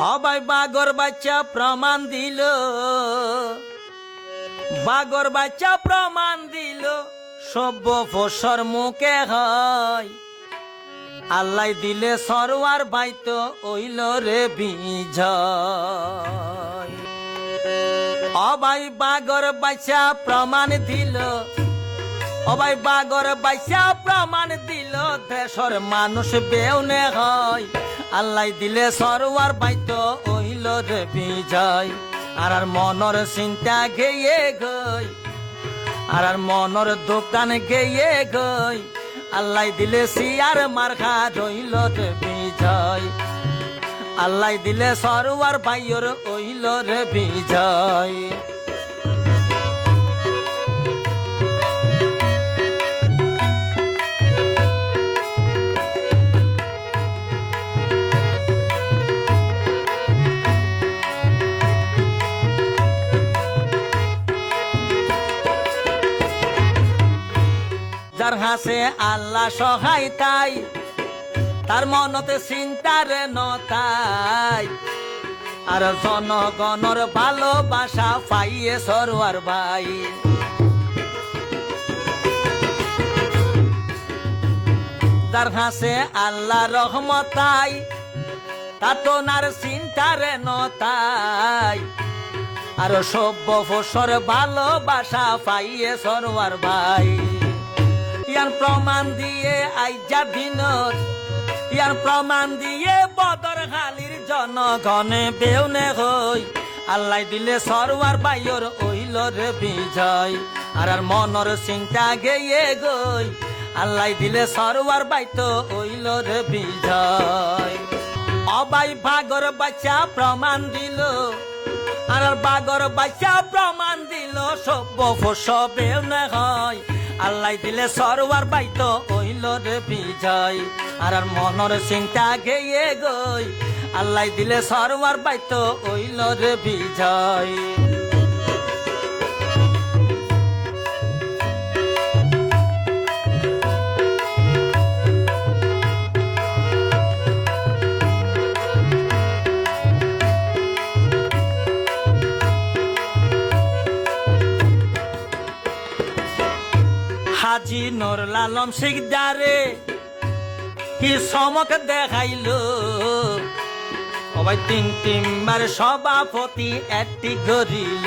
অবাই বাগর বাচ্চা প্রমাণ দিল। বাগর বাচ্চা প্রমাণ দিল, সভ্য ফসর মুখে হয়। আল্লাহ দিলে সরওয়ার বাইত ওইল রে বিজয়। অবাই বাগর বাচ্চা প্রমাণ দিল অবাই বাগর বাইসা প্রমাণ দিল, দেশর মানুষ বেউনে হয় আল্লাহ দিলে সরওয়ার বাইত ওইল রে বিজয়। আর আর মনর চিন্তা গেয়ে গই। আর আর মনর দোকান গেয়ে গই। আল্লাহ দিলে সিয়ার মার্খা রইল রে বিজয়। আল্লাহ দিলে সরওয়ার বাইর ওইল রে বিজয়। যার হাসে আল্লাহ সহায় তাই। তার মনতে চিন্তার নতাই আর জনগণর ভালোবাসা পাইয়ে সরোয়ার ভাই। যার হাসে আল্লাহ রহমতাই তাতনার চিন্তার নতাই আর সভ্য ফসর ভালোবাসা পাইয়ে সরোয়ার ভাই। প্রমাণ দিয়ে আইজা দিনত ইয়ার প্রমাণ দিয়ে বদর খালির জনগণে বেউনে হই। আল্লাহ দিলে সরওয়ার বাইর ওইল রে বিজয়। আর আর মনর চিন্তা গেয়ে গই। আল্লাহ দিলে সরওয়ার বাইত ওইল রে বিজয়। অবাই ভাগর বাচ্চা প্রমাণ দিল। আর বাগর বাচ্চা প্রমাণ দিল, সভ্য ফসবে না হয়। আল্লাহ দিলে সরওয়ার বাইত ওইল রে বিজয়। আর আর মনর চিন্তা গেয়ে গই। আল্লাহ দিলে সরওয়ার বাইত ওইল রে বিজয়। হাজি নর লালম শিকদারে কি সমক দেখাইল? সবাই তিন তিনবার সভাপতি একটি গরিল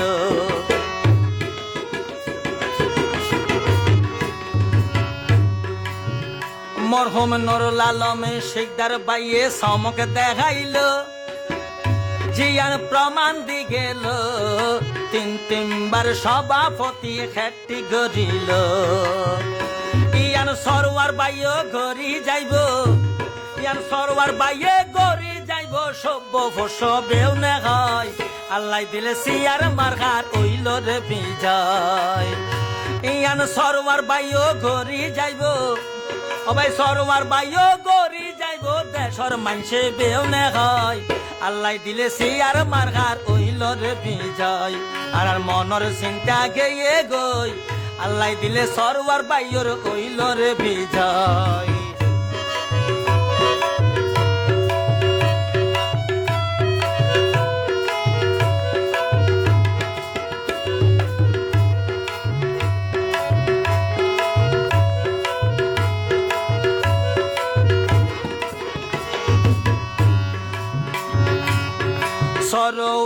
মরহুম নর লালমে শিকদার বাইয়ে সমক দেখাইল। জিয়ার প্রমাণ দি গেল। তিন তিনবার সভাপতি খেটি গরিল ইয়ান সরওয়ার বাইও গরি যাইব। ইয়ান সরওয়ার বাইয়ে গরি যাইব। সভ্য ফসবেও নে হয় আল্লাহ দিলে সিয়ার মার্ঘার ওইল রে বিজয়। ইয়ান সরওয়ার বাইও গরি যাইব। অবাই সরওয়ার বাইও গরি যাইব দেশর মানসে বেও হয়। আল্লাহ দিলে সিয়ার মার্ঘার ওইল রে বিজয়। আর আর মনর চিন্তা গেয়ে গই। আল্লাহ দিলে সরওয়ার বাইর ওইল রে বিজয়।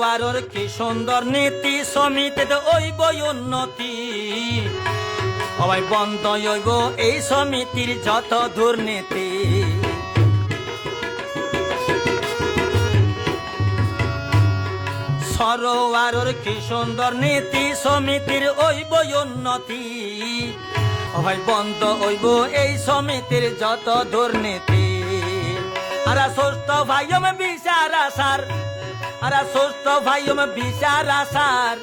সরোয়ারর কি সুন্দর নীতি? সমিতিতে ওইব উন্নতি। সবাই বন্ধ হইব এই সমিতির যত দুর্নীতি। সরোয়ারর কি সুন্দর নীতি? সমিতির ওইব উন্নতি। হয় বন্ধ হইব এই সমিতির যত দুর্নীতি। আর সুস্থ ভাইম বিচার আসার আরা সুস্থ ভাইম বিচার আসার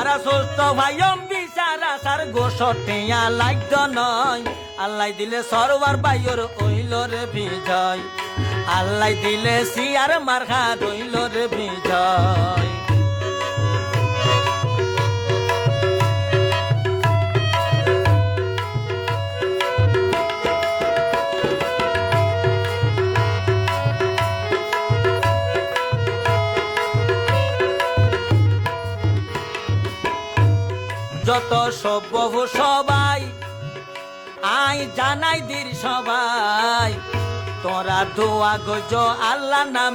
আরা সুস্থ ভাইম বিচার আসার গোসটিয়া লাগত নয়। আল্লাহ দিলে সরোয়ার বাইর ওইল রে বিজয়। আল্লাহ দিলে সিয়ার মার্ঘা রইল রে বিজয়। যত সভ্য সবাই আই জানাই দির সবাই তোরা দোয়া গজ আল্লাহ নাম